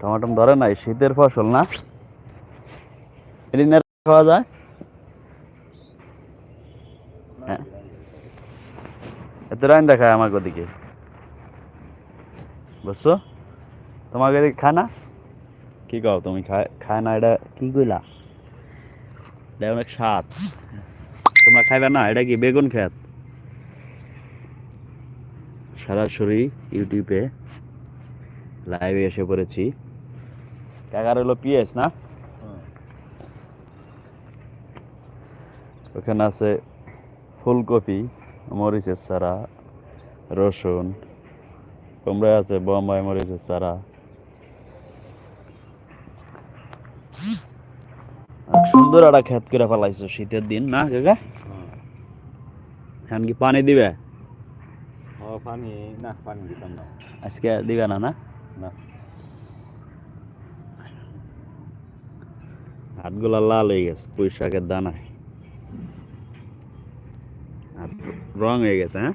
টমাটম ধরে নাই, শীতের ফসল না? খাওয়া যায়? হ্যাঁ। এত রাইন দেখায় আমাকে ওদিকে। বুঝছ? তোমাকে এদিকে খায় না? কি কও তুমি? খায় খায় না এটা কি কইলা? এটা অনেক স্বাদ। তোমরা খাইবে না, এটা কি বেগুন খেত সরাসরি ইউটিউবে লাইভে এসে পড়েছি। কাকার হলো পিএস না? ওখানে আছে ফুলকপি মরিচের চারা রসুন কুমড়া আছে বোম্বাই মরিচের চারা। সুন্দর একটা খেত করে ফেলাইছো শীতের দিন না কাকা? এখন কি পানি দিবে? ও পানি না পানি দিতাম না। আজকে দিবে না না? না। হাতগুলা লাল হয়ে গেছে পুঁই শাকের দানায়। আর রং হয়ে গেছে হ্যাঁ?